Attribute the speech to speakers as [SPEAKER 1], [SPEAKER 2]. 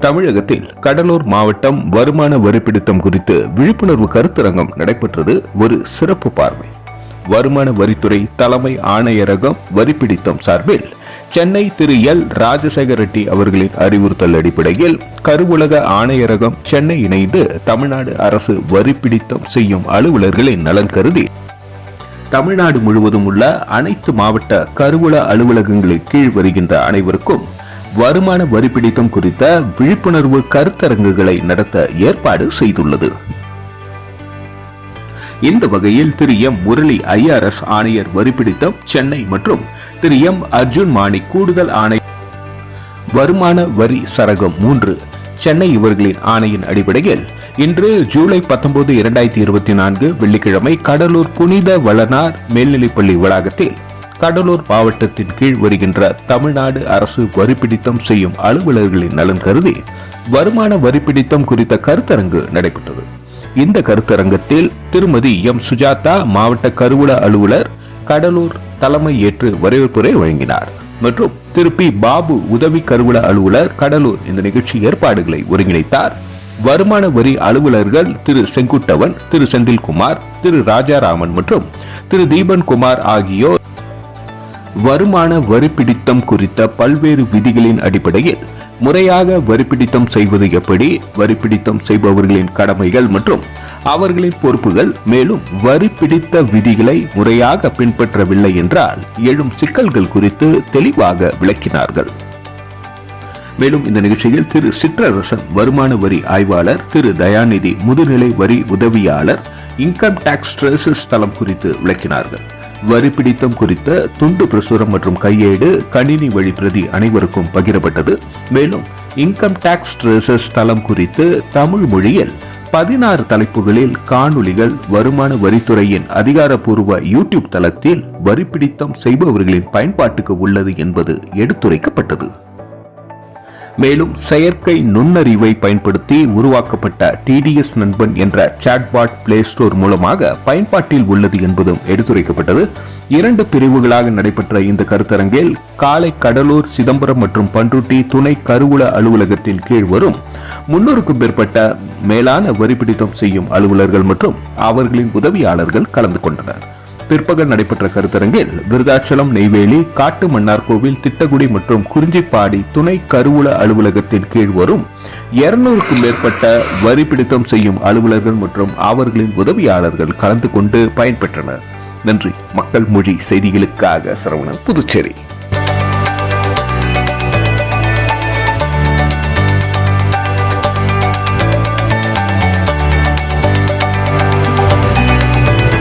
[SPEAKER 1] தமிழகத்தில் கடலூர் மாவட்டம் வருமான வரி பிடித்தம் குறித்து விழிப்புணர்வு கருத்தரங்கம் நடைபெற்றது ஒரு சிறப்பு பார்வை. வருமான வரித்துறை தலைமை ஆணையரகம் வரி பிடித்தம் சார்பில் சென்னை திரு எல். ராஜசேகர ரெட்டி அவர்களின் அறிவுறுத்தல் அடிப்படையில் கருவுலக ஆணையரகம் சென்னை இணைந்து தமிழ்நாடு அரசு வரிப்பிடித்தம் செய்யும் அலுவலர்களின் நலன் கருதி தமிழ்நாடு முழுவதும் உள்ள அனைத்து மாவட்ட கருவூல அலுவலகங்களின் கீழ் வருகின்ற அனைவருக்கும் வருமான வரி பிடித்தம் குறித்த விழிப்புணர்வு கருத்தரங்குகளை நடத்த ஏற்பாடு செய்துள்ளது. இந்த வகையில் திரு எம் முரளி ஐஆர்எஸ் ஆணையர் வரி பிடித்தம் சென்னை மற்றும் திரு எம் அர்ஜுன் மாணி கூடுதல் ஆணை வருமான வரி சரகம் மூன்று சென்னை இவர்களின் ஆணையின் அடிப்படையில் இன்று ஜூலை பத்தொன்பது இரண்டாயிரத்தி இருபத்தி நான்கு வெள்ளிக்கிழமை கடலூர் புனித வளனார் மேல்நிலைப்பள்ளி வளாகத்தில் கடலூர் மாவட்டத்தின் கீழ் வருகின்ற தமிழ்நாடு அரசு வரிப்பிடித்தம் செய்யும் அலுவலர்களின் நலன் கருதி வருமான வரிப்பிடித்தம் குறித்த கருத்தரங்கு நடைபெற்றது. இந்த கருத்தரங்கத்தில் திருமதி எம். சுஜாதா மாவட்ட கருவூல அலுவலர் கடலூர் தலைமை ஏற்று வரவேற்புரை வழங்கினார். மற்றும் திரு. பி. பாபு உதவி கருவூல அலுவலர் கடலூர் இந்த நிகழ்ச்சி ஏற்பாடுகளை ஒருங்கிணைத்தார். வருமான வரி அலுவலர்கள் திரு செங்குட்டவன் திரு செந்தில்குமார் திரு ராஜாராமன் மற்றும் திரு தீபன் குமார் ஆகியோர் வருமான வரி பிடித்தம் குறித்த பல்வேறு விதிகளின் அடிப்படையில் முறையாக வரி பிடித்தம் செய்வது எப்படி வரி பிடித்தம் செய்பவர்களின் கடமைகள் மற்றும் அவர்களின் பொறுப்புகள் மேலும் வரி பிடித்த விதிகளை முறையாக பின்பற்றவில்லை என்றால் எழும் சிக்கல்கள் குறித்து தெளிவாக விளக்கினார்கள். மேலும் இந்த நிகழ்ச்சியில் திரு சிற்றரசன் வருமான வரி ஆய்வாளர் திரு தயாநிதி முதுநிலை வரி உதவியாளர் இன்கம் டாக்ஸ் ட்ரேசஸ் தளம் குறித்து விளக்கினார்கள். வரி பிடித்தம் குறித்த துண்டு பிரசுரம் மற்றும் கையேடு கணினி வழி பிரதி அனைவருக்கும் பகிரப்பட்டது. மேலும் இன்கம் டாக்ஸ் ட்ரேசஸ் தளம் குறித்து தமிழ் மொழியில் பதினாறு தலைப்புகளில் காணொளிகள் வருமான வரித்துறையின் அதிகாரப்பூர்வ யூடியூப் தளத்தில் வரி பிடித்தம் செய்பவர்களின் பயன்பாட்டுக்கு உள்ளது என்பது எடுத்துரைக்கப்பட்டது. மேலும் செயற்கை நுண்ணறிவை பயன்படுத்தி உருவாக்கப்பட்ட டிடிஎஸ் நண்பன் என்ற சாட்பாட் பிளே ஸ்டோர் மூலமாக பயன்பாட்டில் உள்ளது என்பதும் எடுத்துரைக்கப்பட்டது. இரண்டு பிரிவுகளாக நடைபெற்ற இந்த கருத்தரங்கில் காலை கடலூர் சிதம்பரம் மற்றும் பன்ருட்டி துணை கருவூல அலுவலகத்தின் கீழ் வரும் முன்னூறுக்கும் மேற்பட்ட மேலான வரிபிடித்தம் செய்யும் அலுவலர்கள் மற்றும் அவர்களின் உதவியாளர்கள் கலந்து கொண்டனர். பிற்பகல் நடைபெற்ற கருத்தரங்கில் விருதாச்சலம் நெய்வேலி காட்டு மன்னார்கோவில் திட்டகுடி மற்றும் குறிஞ்சிப்பாடி துணை கருவூல அலுவலகத்தின் கீழ் வரும் இருநூறுக்கும் மேற்பட்ட வரி பிடித்தம் செய்யும் அலுவலர்கள் மற்றும் அவர்களின் உதவியாளர்கள் கலந்து கொண்டு பயன்பெற்றனர். நன்றி. மக்கள் மொழி செய்திகளுக்காக சரவணன் புதுச்சேரி.